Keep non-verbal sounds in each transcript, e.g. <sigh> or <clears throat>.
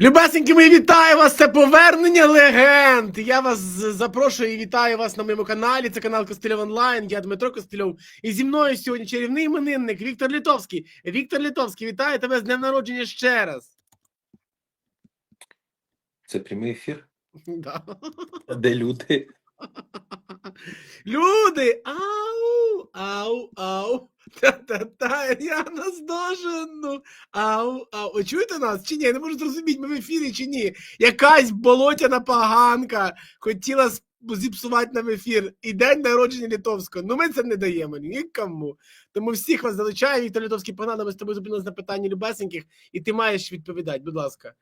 Любесенькі мої, вітаю вас! Це повернення легенд! Я вас запрошую і вітаю вас на моєму каналі. Це канал Костильов Онлайн. Я Дмитро Костильов. І зі мною сьогодні чарівний іменинник Віктор Літовський. Віктор Літовський, вітаю тебе з днем народження ще раз. Це прямий ефір, <laughs> Да. де люди. Люди! Ау! Ау! Ау! Та-та-та, я наздожену! Ау! Ау! Ви чуєте нас? Чи ні? Я не можу зрозуміти, ми в ефірі чи ні. Якась болотяна поганка хотіла зіпсувати нам ефір. І день народження Літовського. Ну ми це не даємо нікому. Тому всіх вас залучаю. Віктор Літовський погнали, ми з тобою зупинилися на питанні любесеньких, і ти маєш відповідати, будь ласка.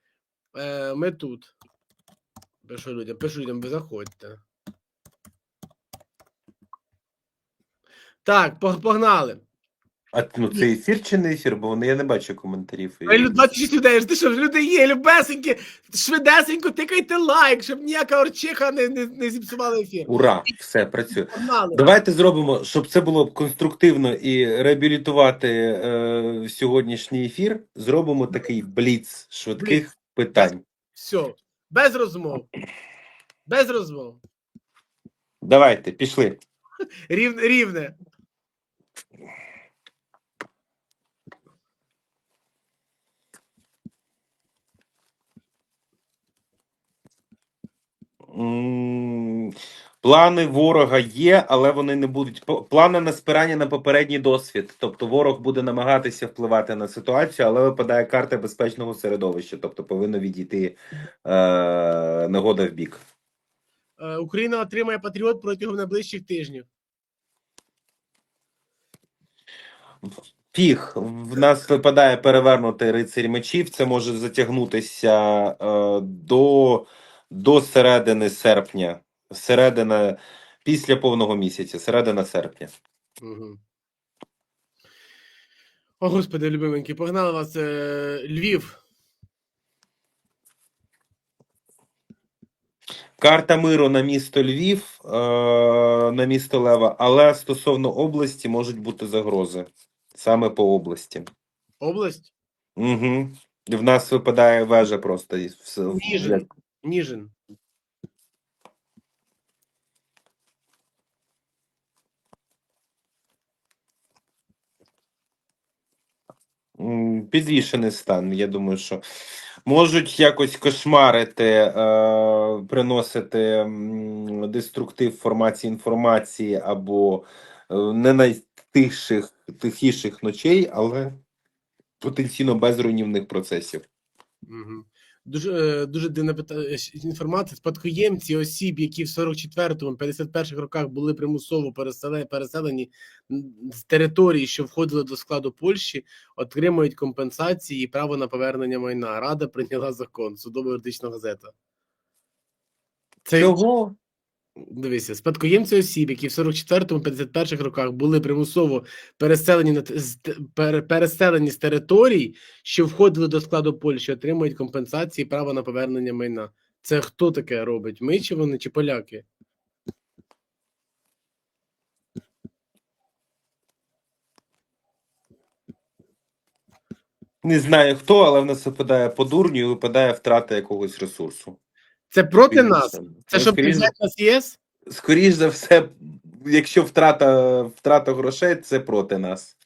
Е, ми тут. Пишу людям, пишу людям, ви заходьте. Так, погнали. А ну це ефір чи не ефір? Бо я не бачу коментарів. 26 людей, ти що, люди є, любесенькі, швидесенько тикайте лайк, щоб ніяка орчиха не, не, не зіпсувала ефір. Ура! Все працює. Погнали. Давайте зробимо, щоб це було конструктивно і реабілітувати е, сьогоднішній ефір. Зробимо такий бліц швидких Бліц. питань. Все, без розмов. Без розмов. Давайте, пішли. Рівне, рівне. Плани ворога є, але вони не будуть. Плани на спирання на попередній досвід. Тобто ворог буде намагатися впливати на ситуацію, але випадає карта безпечного середовища, тобто повинно відійти е, негода в бік. Е, Україна отримає патріот протягом найближчих тижнів. Фіг, в нас випадає перевернутий рицарь мечів. Це може затягнутися е, до, до середини серпня, середина після повного місяця, середина серпня. Угу. О, господи, любименькі, погнали вас. Е, Львів. Карта миру на місто Львів, е, на місто Лева, але стосовно області можуть бути загрози саме по області. Область. Угу. В нас випадає вежа просто. і все. Ніжин. Ніжин. Підвішений стан. Я думаю, що можуть якось кошмарити, е, приносити деструктив в форматі інформації або е, не найтихших тихіших ночей, але потенційно без руйнівних процесів. Угу. Дуже, е, дуже дивна е, інформація. Спадкоємці осіб, які в 44-му, 51-х роках були примусово переселені, з території, що входили до складу Польщі, отримують компенсації і право на повернення майна. Рада прийняла закон. Судово юридична газета. Це Чого? Дивися, спадкоємці осіб, які в 44-му, 51-х роках були примусово переселені на переселені з територій, що входили до складу Польщі, отримують компенсації і право на повернення майна. Це хто таке робить? Ми чи вони, чи поляки? Не знаю хто, але в нас випадає по дурню і випадає втрата якогось ресурсу. Це проти нас? Більше. Це щоб скоріш, взяти нас ЄС? скоріш за все, якщо втрата, втрата грошей, це проти нас.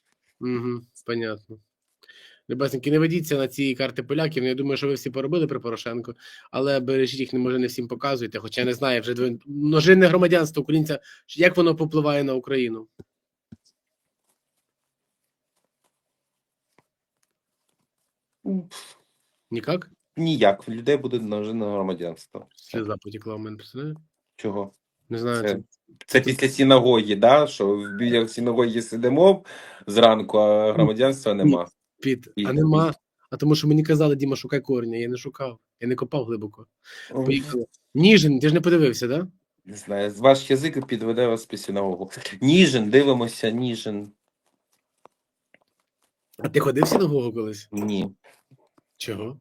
Угу, понятно. Любесненькі, не ведіться на ці карти поляків. Ну, я думаю, що ви всі поробили при Порошенку, але бережіть їх, не може не всім показуєте. Хоча я не знаю, вже двоє- множинне громадянство українця, як воно попливає на Україну. Нікак? Ніяк. В людей буде множинне громадянство. Сльоза потекла в мене, представляєш? Чого? Не знаю. Це, Це... це після синагоги, да? що біля синагоги сидимо зранку, а громадянства нема. Під. А нема. А тому що мені казали, Діма, шукай корення. Я не шукав. Я не копав глибоко. Поїхали. Ніжин, ти ж не подивився, да? Не знаю, ваш язик підведе вас під синагогу. Ніжин, дивимося, Ніжин. А ти ходив в синагогу колись? Ні. Чого?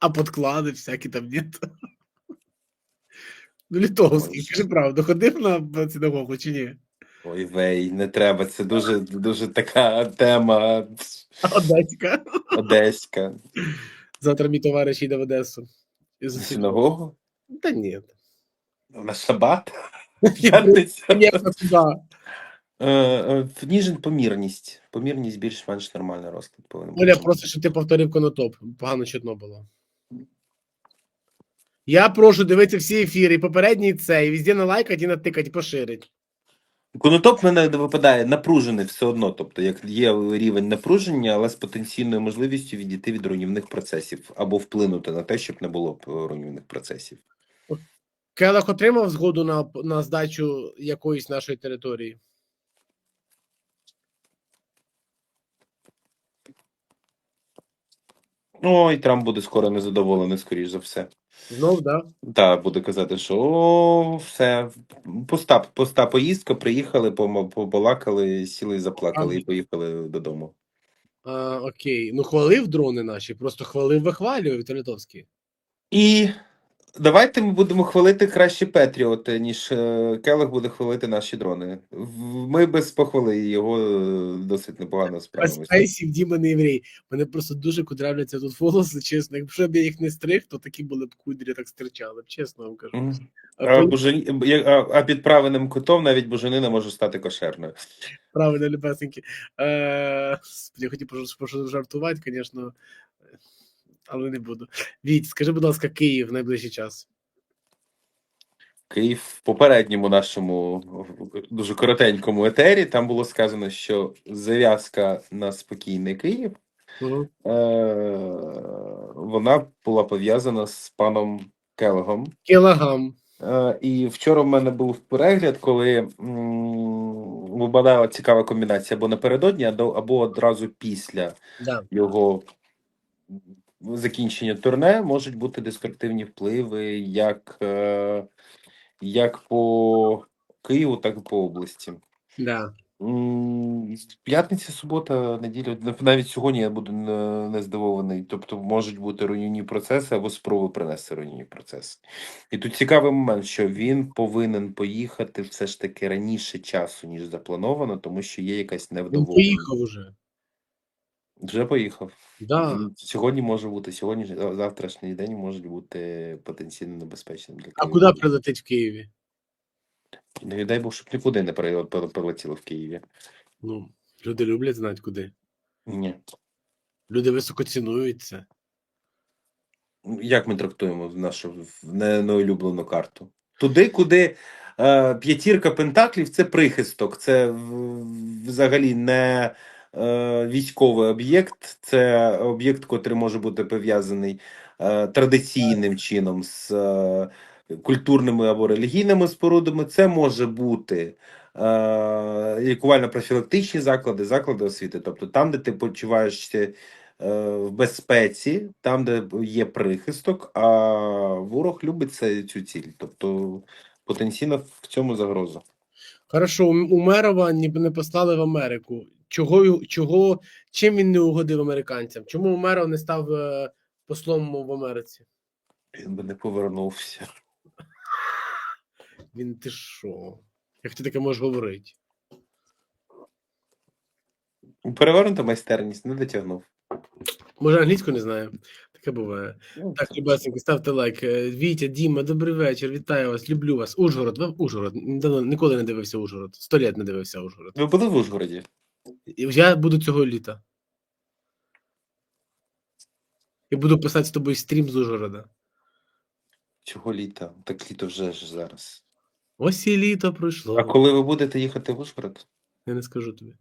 А подклади всякі там нет. Ну, літовський, скажи правду, ходив на синагогу чи ні? Ой, вей, не треба. Це дуже, дуже така тема Одеська. одеська. Завтра мій товариш їде в Одесу. І Синагогу? Та ні. На шабат? Е, е, в Ніжин помірність. Помірність більш-менш нормальний розклад повинен Оля, просто що ти повторив конотоп. Погано чутно було. Я прошу дивитися всі ефіри, і попередній і цей, і везде налайкати і натикати, і поширить. Конотоп в мене випадає напружений все одно. Тобто, як є рівень напруження, але з потенційною можливістю відійти від руйнівних процесів або вплинути на те, щоб не було б руйнівних процесів. Келах отримав згоду на, на здачу якоїсь нашої території. Ой, Трамп буде скоро незадоволений, скоріш за все. Знов, да? Так, буде казати, що о, все, пуста, пуста поїздка, приїхали, помо- побалакали, сіли заплакали, і поїхали додому. А, окей. Ну, хвалив дрони наші, просто хвалив, вихвалював Литовський. І давайте ми будемо хвалити краще Петріоти, ніж е, Келех буде хвалити наші дрони. Ми без похвали його е, досить непогано справимося. Діма не єврей. Мене просто дуже кудрявляться тут волоси, чесно. Якщо б я їх не стриг, то такі були б кудрі, так стирчали б, чесно вам кажу. А А, а, а під правильним кутом навіть буженина може стати кошерною. Правильно, любесенькі. Е, я хотів пож- пож- жартувати, звісно, але не буду. Віть, скажи, будь ласка, Київ в найближчий час. Київ в попередньому нашому дуже коротенькому етері там було сказано, що зав'язка на спокійний Київ Угу. е- вона була пов'язана з паном Келегом. Кілагам. Е, І вчора в мене був перегляд, коли випадала цікава комбінація або напередодні, або або одразу після Да. його закінчення турне можуть бути деструктивні впливи як, е, як по Києву, так і по області. Да. П'ятниця, субота, неділя, навіть сьогодні я буду не, не здивований. Тобто можуть бути руйнівні процеси або спроби принести руйнівні процеси. І тут цікавий момент, що він повинен поїхати все ж таки раніше часу, ніж заплановано, тому що є якась Він невдоволення. поїхав уже. Вже поїхав. Да. Сьогодні може бути, сьогодні, за- завтрашній день може бути потенційно небезпечним для А Києва. куди прилетить в Києві? Не дай Бог, щоб нікуди не пере- пере- прилетіло в Києві. Ну, люди люблять знати куди. Ні. Люди високо цінують це. Як ми трактуємо нашу не- неулюблену карту? Туди, куди е, п'ятірка пентаклів це прихисток, це в- взагалі не військовий об'єкт, це об'єкт, котрий може бути пов'язаний е, традиційним чином з е, культурними або релігійними спорудами. Це може бути е, лікувально-профілактичні заклади, заклади освіти, тобто там, де ти почуваєшся е, в безпеці, там, де є прихисток, а ворог любить це, цю ціль. Тобто потенційно в цьому загроза. Хорошо, у Мерова ні- не послали в Америку. Чого, чого, чим він не угодив американцям? Чому Умеров не став е, послом в Америці? Він би не повернувся. Він ти що? Як ти таке можеш говорити? Перевернута майстерність не дотягнув. Може, англійську не знаю. Таке буває. Ну, Так, любесеньки, ставте лайк. Е, Вітя, Діма, добрий вечір. Вітаю вас, люблю вас. Ужгород, ви в Ужгород. Ніколи не дивився Ужгород. Сто літ не дивився Ужгород. Ви були в Ужгороді? Я буду цього літа. І буду писати з тобою стрім з Ужгорода. Цього літа. Так літо вже ж зараз. Ось і літо пройшло. А коли ви будете їхати в Ужгород? Я не скажу тобі.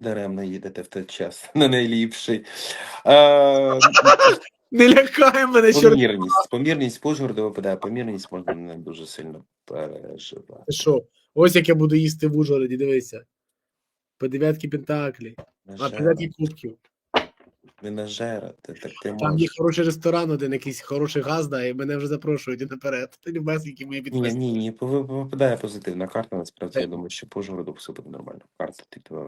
Даремно їдете в той час. <laughs> Не найліпший. А, <laughs> Не лякай мене, що помірність. Помірність по Ужгороду випадає. Помірність можна не дуже сильно переживати. Що? Ось як я буду їсти в Ужгороді, дивися. По дев'ятки пентаклі, а по дев'ятки кубків. Менажера. Ти, так ти Там є хороший ресторан, один якийсь хороший газда, і мене вже запрошують і наперед. Ти любесенькі мої Ні, ні, ні, пов- випадає позитивна карта. Насправді, я думаю, що по Ужгороду все буде нормально. Карта, типу, е,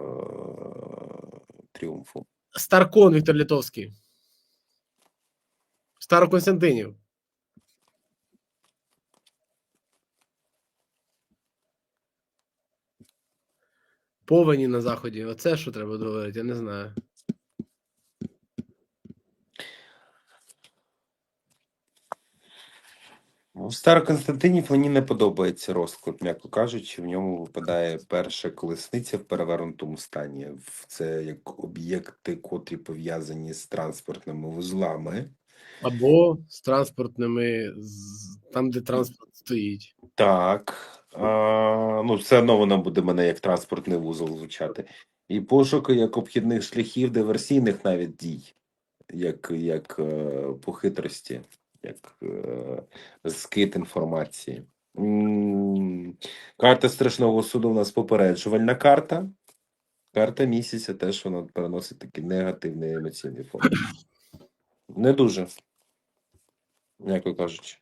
тріумфу. Старкон Віктор Літовський. Староконстантинів. Повені на заході. Оце що треба говорити, я не знаю. У Староконстантинів мені не подобається розклад, м'яко кажучи, в ньому випадає перша колесниця в перевернутому стані. Це як об'єкти, котрі пов'язані з транспортними вузлами. Або з транспортними, там, де транспорт стоїть. Так. Ну, все одно воно буде мене як транспортний вузол звучати. І пошуки як обхідних шляхів диверсійних навіть дій, як, як е, по хитрості, як е, скид інформації. Карта страшного суду у нас попереджувальна карта. Карта місяця теж вона переносить такий негативний емоційний фон. Не дуже, м'яко кажучи.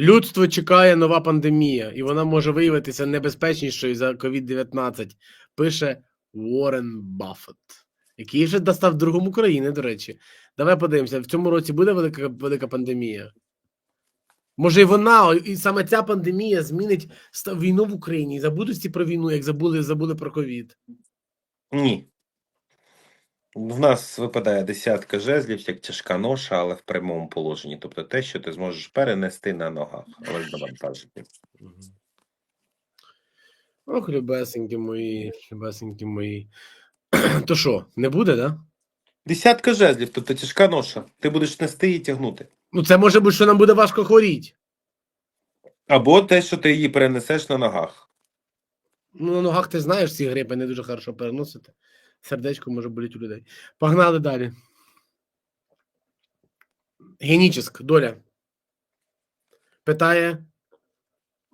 Людство чекає нова пандемія, і вона може виявитися небезпечнішою за COVID-19, пише Уоррен Баффет, який вже достав другому України, до речі. Давай подивимося, в цьому році буде велика, велика пандемія. Може, і вона, і саме ця пандемія змінить війну в Україні. Забудуть всі про війну, як забули, забули про ковід. Ні. В нас випадає десятка жезлів, як тяжка ноша, але в прямому положенні. Тобто те, що ти зможеш перенести на ногах, але з навантаженням. Ох, любесенькі мої, любесенькі мої. <clears throat> То що, не буде, да? Десятка жезлів, тобто тяжка ноша. Ти будеш нести і тягнути. Ну, це може бути, що нам буде важко хворіти. Або те, що ти її перенесеш на ногах. Ну, на ногах ти знаєш, ці грипи не дуже хорошо переносити. Сердечко може боліти у людей. Погнали далі. Геніческ, доля. Питає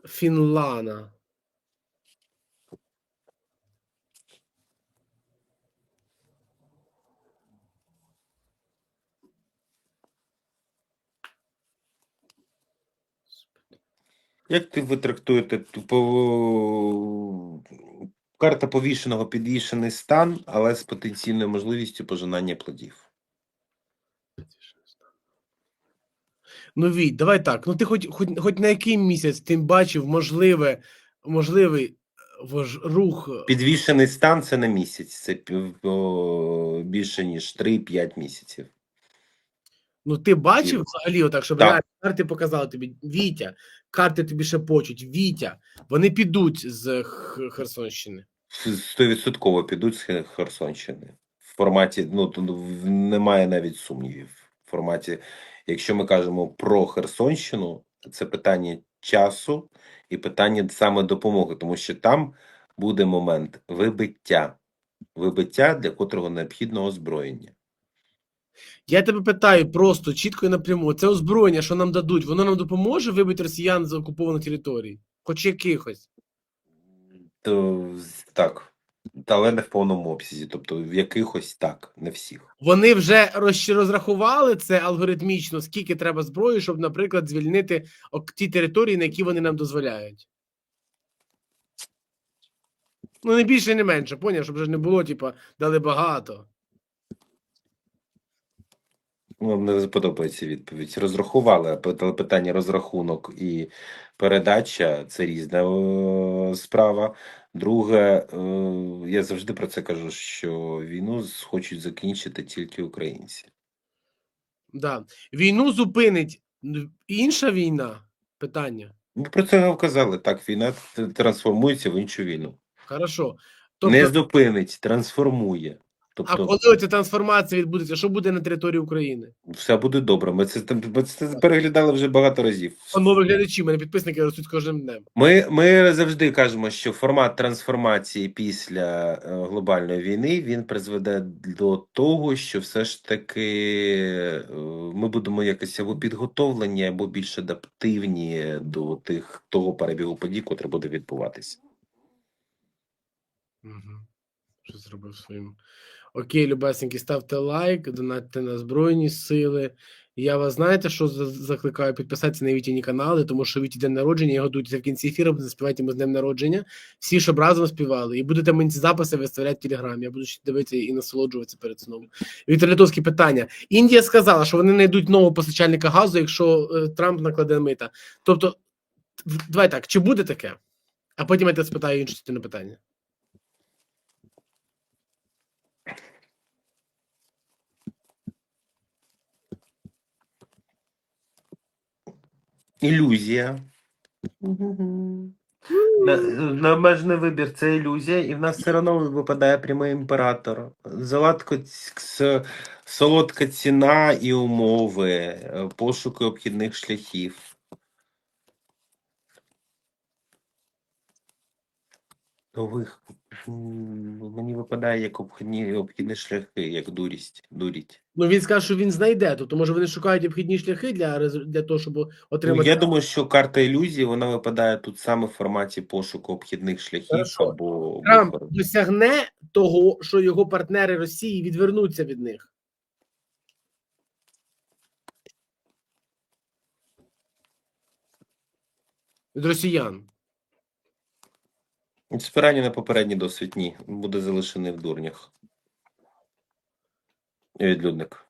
Фінлана. Як ти ви трактуєте ту- по... карта повішеного підвішений стан, але з потенційною можливістю пожинання плодів? Ну, Віть, давай так. Ну, ти хоч, хоч, хоч на який місяць ти бачив можливе, можливий е, вож- рух. е, Підвішений стан це не місяць, це о, більше ніж 3-5 місяців. Ну, ти бачив взагалі, отак, щоб Так. реально карти показали тобі, Вітя, карти тобі шепочуть, Вітя, вони підуть з Херсонщини. Стовідсотково підуть з Херсонщини. В форматі, ну немає навіть сумнівів. В форматі, якщо ми кажемо про Херсонщину, це питання часу і питання саме допомоги, тому що там буде момент вибиття, вибиття, для котрого необхідно озброєння. Я тебе питаю просто чітко і напряму. Це озброєння, що нам дадуть, воно нам допоможе вибити росіян з окупованих територій? Хоч якихось. То так, але не в повному обсязі, тобто в якихось так, не всіх. Вони вже розрахували це алгоритмічно, скільки треба зброї, щоб, наприклад, звільнити ті території, на які вони нам дозволяють. Ну, не більше, не менше, поняв, щоб вже не було, типа, дали багато. Вам не подобається відповідь. Розрахували, питання розрахунок і передача це різна справа. Друге, е, я завжди про це кажу, що війну хочуть закінчити тільки українці. Да. Війну зупинить інша війна. Питання. Ми про це казали. Так, війна трансформується в іншу війну. Хорошо. Не Тобто, зупинить, трансформує. А Тобто, коли ця трансформація відбудеться, що буде на території України? все буде добре. Ми це, ми це переглядали вже багато разів. Панове глядачі, мене підписники ростуть з кожним днем. Ми, ми завжди кажемо, що формат трансформації після е, глобальної війни він призведе до того, що все ж таки е, ми будемо якось або підготовлені, або більш адаптивні до тих того перебігу подій, котрий буде відбуватися. Угу. Що зробив своїм. Окей, любесенькі, ставте лайк, донатьте на Збройні Сили. Я вас знаєте, що закликаю підписатися на Вітіні канали, тому що Віті день народження, і готуйтеся в кінці ефіру, заспівайте йому з днем народження. Всі, щоб разом співали. І будете мені ці записи виставляти в Телеграмі. Я буду дивитися і насолоджуватися перед сном. Віктор Литовський питання. Індія сказала, що вони знайдуть нового постачальника газу, якщо е, Трамп накладе мита. Тобто, давай так, чи буде таке? А потім я тебе спитаю іншу частину питання. Ілюзія. Необмежений вибір це ілюзія, і в нас все одно випадає прямий імператор. Заладко солодка ціна і умови, е, пошуки обхідних шляхів. Нових мені випадає як обхідні обхідні шляхи, як дурість. Дурість. Ну він скаже, що він знайде. Тобто, може, вони шукають обхідні шляхи для для того, щоб Ну, отримати. я думаю, що карта ілюзії вона випадає тут саме в форматі пошуку обхідних шляхів Хорошо. або Трамп досягне того, що його партнери Росії відвернуться від них. Від росіян. Спирання на попередній досвід ні. Буде залишений в дурнях. Відлюдник.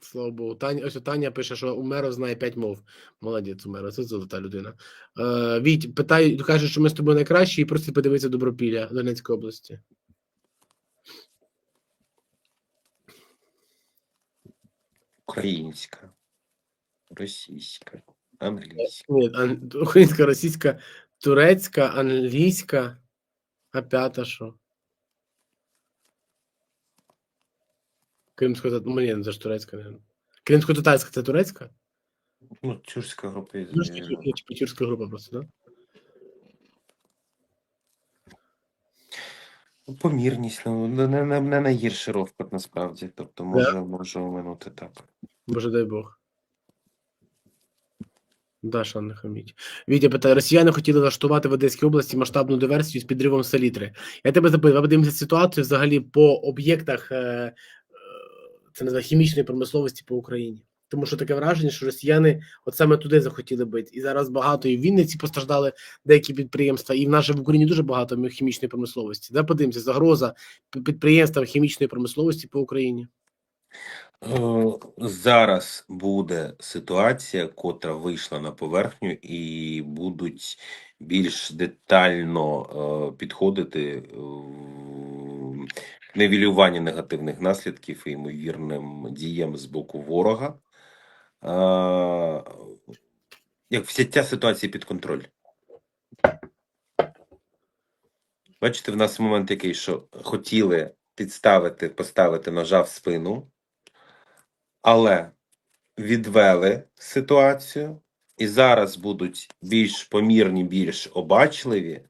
Слава Богу. Таня, ось Таня пише, що Умеров знає п'ять мов. Молодець, Умеров, це золота людина. Е, Віть, питає, каже, що ми з тобою найкращі, і просто подивися Добропілля Донецької області. Українська, російська, англійська. Ні, ан- українська, російська, турецька, англійська, а п'ята що? Кримсько ну, ні, це ж турецька, не. Кримсько-татарська це турецька? Ну, тюркська група. я Ну, знаю. група просто, да? Ну, Помірність, ну не, не, не- найгірший розклад насправді. Тобто може, може оминути так. Боже дай Бог. Даша не хаміть. Вітя питає: Росіяни хотіли влаштувати в Одеській області масштабну диверсію з підривом селітри. Я тебе запитую, ви подивимося ситуацію взагалі по об'єктах е, е, це називає хімічної промисловості по Україні. Тому що таке враження, що росіяни от саме туди захотіли бити. І зараз багато і в Вінниці постраждали деякі підприємства, і в нас в Україні дуже багато хімічної промисловості. Да, подивимося, загроза підприємствам хімічної промисловості по Україні. Е, Зараз буде ситуація, котра вийшла на поверхню, і будуть більш детально е, підходити е, в нивелюванні негативних наслідків і ймовірним діям з боку ворога. Як взяття ситуації під контроль. Бачите, в нас момент який, що хотіли підставити, поставити ножа в спину, але відвели ситуацію, і зараз будуть більш помірні, більш обачливі е,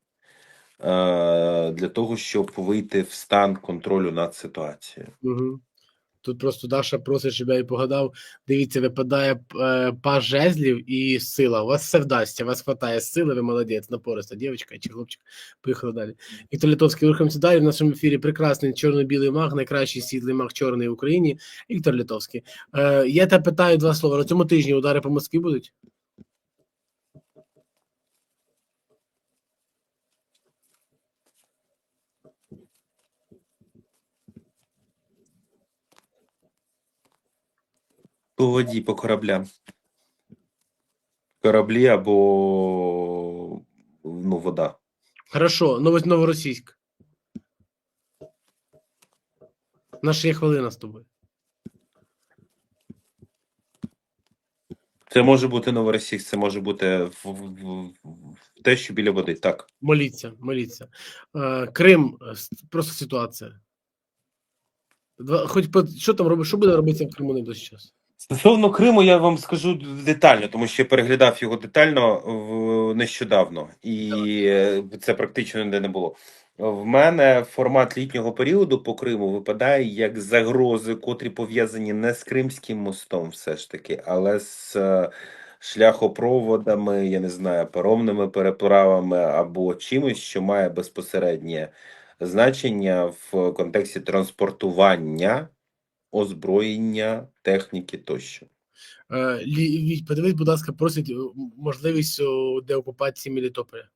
для того, щоб вийти в стан контролю над ситуацією. Угу. Тут просто Даша просить, щоб я і погадав. Дивіться, випадає е, паж жезлів і сила. У вас все вдасться, у вас хватає сили, ви молодець, напориста дівчинка чи хлопчик. Поїхали далі. Віктор Литовський, рухаємося далі. В нашому ефірі прекрасний чорно-білий маг, найкращий світлий маг чорний в Україні. Віктор Литовський. Е, я тебе питаю два слова. На цьому тижні удари по Москві будуть? По воді, по кораблям. Кораблі або ну, вода. Хорошо, новость новоросійськ. Наша є хвилина з тобою. Це може бути новоросійськ, це може бути в, в, в, в те, що біля води. Так. Моліться, моліться. Е, Крим, е, просто ситуація. Два, хоч по, що там робить, що буде робитися в Криму найближчий час? Стосовно Криму, я вам скажу детально, тому що я переглядав його детально в, нещодавно, і це практично ніде не було. В мене формат літнього періоду по Криму випадає як загрози, котрі пов'язані не з Кримським мостом, все ж таки, але з е, шляхопроводами, я не знаю, паромними переправами або чимось, що має безпосереднє значення в контексті транспортування озброєння, техніки тощо. Е, подивись, будь ласка, просить е, можливість деокупації Мелітополя.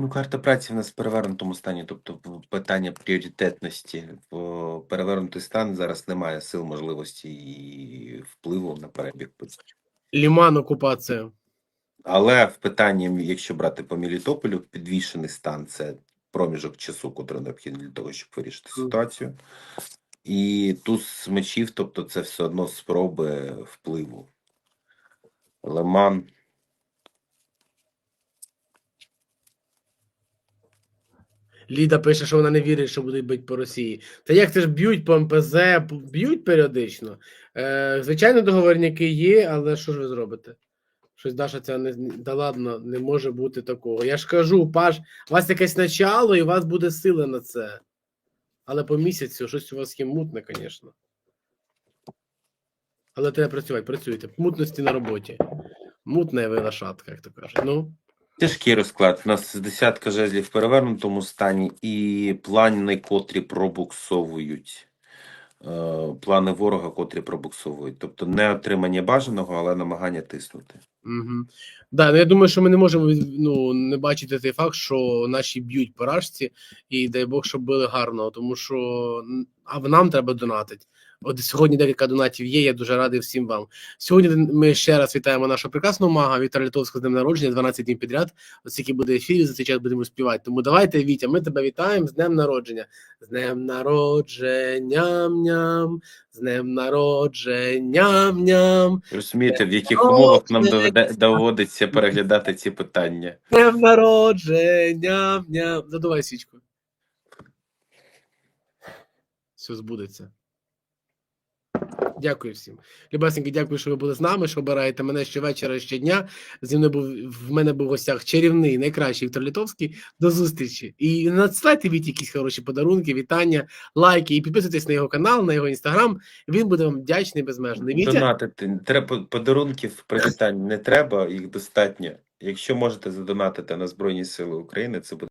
Ну, карта праці в нас в перевернутому стані, тобто питання пріоритетності перевернутий стан зараз немає сил, можливості і впливу на перебіг. Ліман окупація. Але в питанні, якщо брати по Мелітополю, підвішений стан це проміжок часу, котрий необхідний для того, щоб вирішити ситуацію. І туз мечів, тобто це все одно спроби впливу. Леман. Ліда пише, що вона не вірить, що будуть бити по Росії. Та як це ж б'ють по МПЗ, б'ють періодично. Е, звичайно, договорняки є, але що ж ви зробите? Щось Даша ця не да ладно, не може бути такого. Я ж кажу, Паш, у вас якесь начало, і у вас буде сила на це. Але по місяцю щось у вас є мутне, звісно. Але треба працювати, працюйте. Мутності на роботі. Мутна ви лошадка, як то кажуть. Ну. Тяжкий розклад. У нас десятка жезлів в перевернутому стані, і плани, котрі пробуксовують. Е, Плани ворога, котрі пробуксовують. Тобто не отримання бажаного, але намагання тиснути. Угу. Да, ну я думаю, що ми не можемо ну, не бачити той факт, що наші б'ють по рашці, і дай Бог, щоб били гарно, тому що а нам треба донатити. От сьогодні декілька донатів є. Я дуже радий всім вам. Сьогодні ми ще раз вітаємо нашого прекрасного мага Віктора Литовського з днем народження, 12 днів підряд. Ось який буде ефір, за цей час будемо співати. Тому давайте, Вітя, ми тебе вітаємо з днем народження. З днем народження, ням, з днем народження, ням. Розумієте, в яких умовах нам доведе, доводиться переглядати ці питання. З Днем народження, ням. Задувай свічку. Все збудеться. Дякую всім. Любесеньки, дякую, що ви були з нами, що обираєте мене щовечора, щодня. Зі мною був в мене був гостях чарівний, найкращий Віктор Літовський. До зустрічі. І надсилайте від якісь хороші подарунки, вітання, лайки і підписуйтесь на його канал, на його інстаграм. Він буде вам вдячний безмежно. Вітя, Донатити. Треба подарунків, привітань не треба, їх достатньо. Якщо можете задонатити на Збройні Сили України, це буде.